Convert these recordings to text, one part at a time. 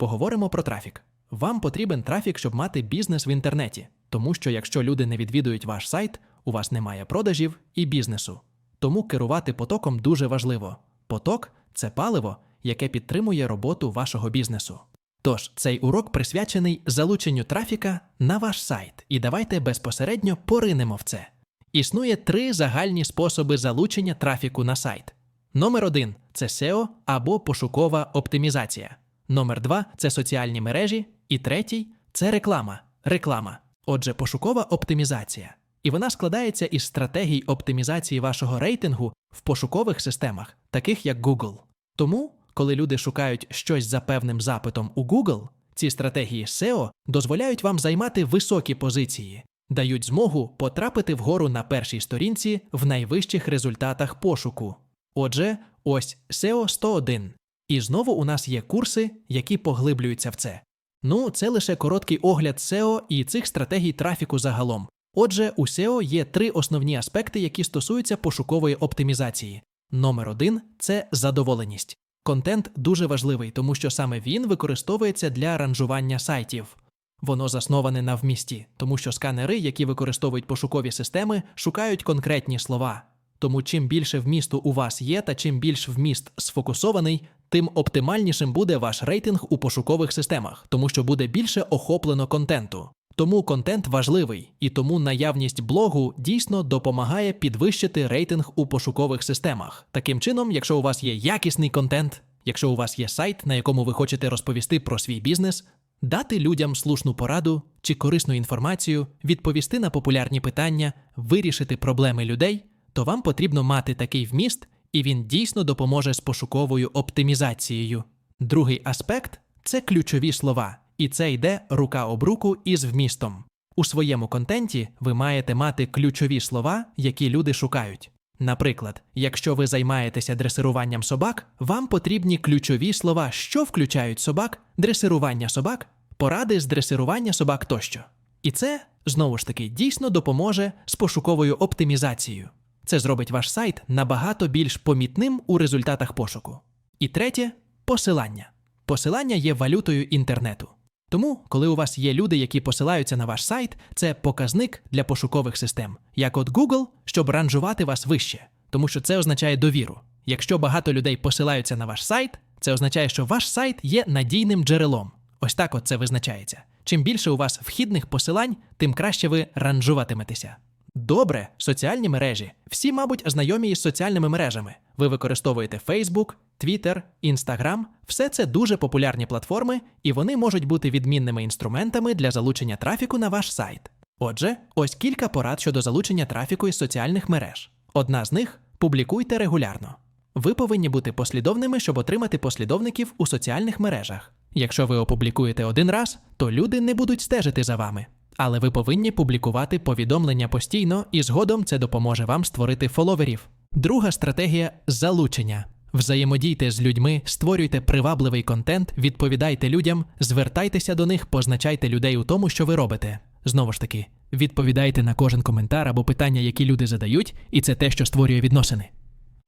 Поговоримо про трафік. Вам потрібен трафік, щоб мати бізнес в інтернеті, тому що якщо люди не відвідують ваш сайт, у вас немає продажів і бізнесу. Тому керувати потоком дуже важливо. Поток це паливо, яке підтримує роботу вашого бізнесу. Тож цей урок присвячений залученню трафіка на ваш сайт, і давайте безпосередньо поринемо в це. Існує три загальні способи залучення трафіку на сайт. Номер один це SEO або пошукова оптимізація. Номер два це соціальні мережі. І третій це реклама. Реклама. Отже, пошукова оптимізація. І вона складається із стратегій оптимізації вашого рейтингу в пошукових системах, таких як Google. Тому, коли люди шукають щось за певним запитом у Google, ці стратегії SEO дозволяють вам займати високі позиції, дають змогу потрапити вгору на першій сторінці в найвищих результатах пошуку. Отже, ось SEO 101. І знову у нас є курси, які поглиблюються в це. Ну, це лише короткий огляд SEO і цих стратегій трафіку загалом. Отже, у SEO є три основні аспекти, які стосуються пошукової оптимізації. Номер один це задоволеність. Контент дуже важливий, тому що саме він використовується для ранжування сайтів. Воно засноване на вмісті, тому що сканери, які використовують пошукові системи, шукають конкретні слова. Тому чим більше вмісту у вас є, та чим більш вміст сфокусований, тим оптимальнішим буде ваш рейтинг у пошукових системах, тому що буде більше охоплено контенту. Тому контент важливий, і тому наявність блогу дійсно допомагає підвищити рейтинг у пошукових системах. Таким чином, якщо у вас є якісний контент, якщо у вас є сайт, на якому ви хочете розповісти про свій бізнес, дати людям слушну пораду чи корисну інформацію, відповісти на популярні питання, вирішити проблеми людей, то вам потрібно мати такий вміст, і він дійсно допоможе з пошуковою оптимізацією. Другий аспект це ключові слова, і це йде рука об руку із вмістом. У своєму контенті ви маєте мати ключові слова, які люди шукають. Наприклад, якщо ви займаєтеся дресируванням собак, вам потрібні ключові слова, що включають собак, дресирування собак, поради з дресирування собак тощо. І це знову ж таки дійсно допоможе з пошуковою оптимізацією. Це зробить ваш сайт набагато більш помітним у результатах пошуку. І третє посилання. Посилання є валютою інтернету. Тому, коли у вас є люди, які посилаються на ваш сайт, це показник для пошукових систем, як от Google, щоб ранжувати вас вище, тому що це означає довіру. Якщо багато людей посилаються на ваш сайт, це означає, що ваш сайт є надійним джерелом. Ось так от це визначається. Чим більше у вас вхідних посилань, тим краще ви ранжуватиметеся. Добре, соціальні мережі. Всі, мабуть, знайомі із соціальними мережами. Ви використовуєте Facebook, Twitter, Instagram. Все це дуже популярні платформи, і вони можуть бути відмінними інструментами для залучення трафіку на ваш сайт. Отже, ось кілька порад щодо залучення трафіку із соціальних мереж. Одна з них публікуйте регулярно. Ви повинні бути послідовними, щоб отримати послідовників у соціальних мережах. Якщо ви опублікуєте один раз, то люди не будуть стежити за вами. Але ви повинні публікувати повідомлення постійно, і згодом це допоможе вам створити фоловерів. Друга стратегія залучення. Взаємодійте з людьми, створюйте привабливий контент, відповідайте людям, звертайтеся до них, позначайте людей у тому, що ви робите. Знову ж таки, відповідайте на кожен коментар або питання, які люди задають, і це те, що створює відносини.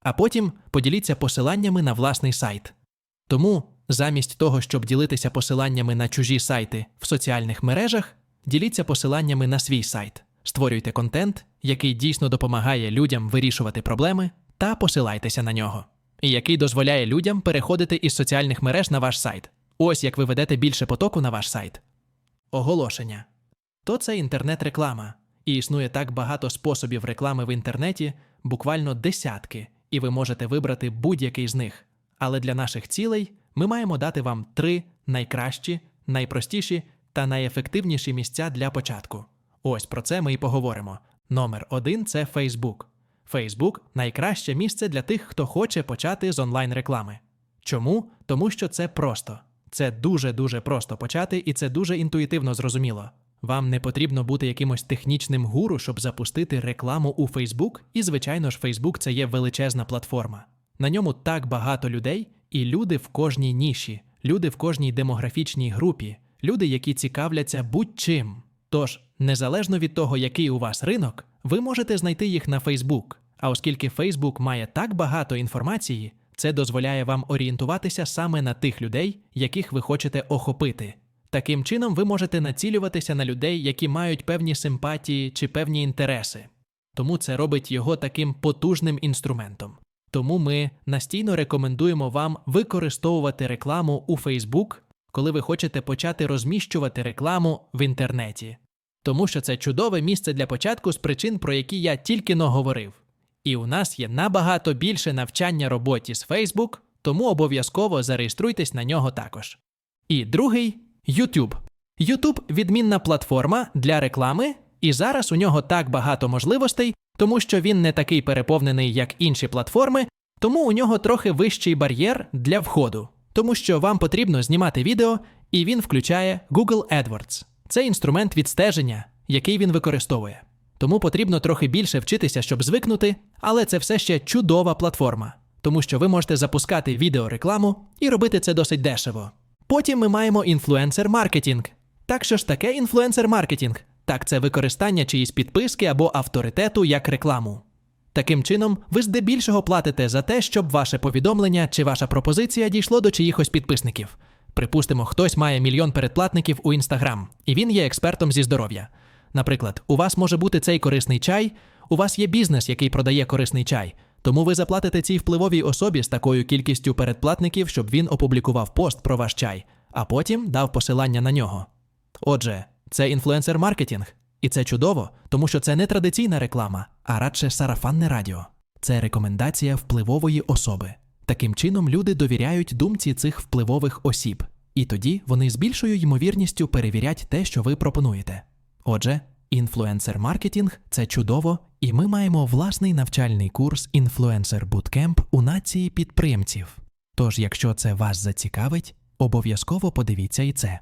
А потім поділіться посиланнями на власний сайт. Тому, замість того, щоб ділитися посиланнями на чужі сайти в соціальних мережах, діліться посиланнями на свій сайт, створюйте контент, який дійсно допомагає людям вирішувати проблеми, та посилайтеся на нього, і який дозволяє людям переходити із соціальних мереж на ваш сайт. Ось як ви ведете більше потоку на ваш сайт. Оголошення. То це інтернет-реклама, і існує так багато способів реклами в інтернеті, буквально десятки, і ви можете вибрати будь-який з них. Але для наших цілей ми маємо дати вам три найкращі, найпростіші та найефективніші місця для початку. Ось про це ми і поговоримо. Номер один це Facebook. Facebook – найкраще місце для тих, хто хоче почати з онлайн-реклами. Чому? Тому що це просто. Це дуже-дуже просто почати, і це дуже інтуїтивно зрозуміло. Вам не потрібно бути якимось технічним гуру, щоб запустити рекламу у Facebook, і, звичайно ж, Facebook – це є величезна платформа. На ньому так багато людей, і люди в кожній ніші, люди в кожній демографічній групі, люди, які цікавляться будь-чим. Тож, незалежно від того, який у вас ринок, ви можете знайти їх на Facebook. А оскільки Facebook має так багато інформації, Це дозволяє вам орієнтуватися саме на тих людей, яких ви хочете охопити. Таким чином, ви можете націлюватися на людей, які мають певні симпатії чи певні інтереси. Тому це робить його таким потужним інструментом. Тому ми настійно рекомендуємо вам використовувати рекламу у Facebook, коли ви хочете почати розміщувати рекламу в інтернеті. Тому що це чудове місце для початку з причин, про які я тільки но говорив. І у нас є набагато більше навчання роботі з Facebook, тому обов'язково зареєструйтесь на нього також. І другий YouTube. YouTube – відмінна платформа для реклами, і зараз у нього так багато можливостей, тому що він не такий переповнений, як інші платформи, тому у нього трохи вищий бар'єр для входу, тому що вам потрібно знімати відео, і він включає Google AdWords. Це інструмент відстеження, який він використовує. Тому потрібно трохи більше вчитися, щоб звикнути, але це все ще чудова платформа, тому що ви можете запускати відеорекламу і робити це досить дешево. Потім ми маємо інфлюенсер-маркетинг. Так що ж таке інфлюенсер-маркетинг? Так, це використання чиїсь підписки або авторитету як рекламу. Таким чином, ви здебільшого платите за те, щоб ваше повідомлення чи ваша пропозиція дійшло до чиїхось підписників. Припустимо, хтось має мільйон передплатників у Інстаграм, і він є експертом зі здоров'я. Наприклад, у вас може бути цей корисний чай, у вас є бізнес, який продає корисний чай, тому ви заплатите цій впливовій особі з такою кількістю передплатників, щоб він опублікував пост про ваш чай, а потім дав посилання на нього. Отже, це інфлюенсер-маркетинг, і це чудово, тому що це не традиційна реклама, а радше сарафанне радіо. Це рекомендація впливової особи. Таким чином люди довіряють думці цих впливових осіб, і тоді вони з більшою ймовірністю перевірять те, що ви пропонуєте. Отже, інфлюенсер-маркетинг це чудово, і ми маємо власний навчальний курс Інфлюенсер Bootcamp у нації підприємців. Тож, якщо це вас зацікавить, обов'язково подивіться і це.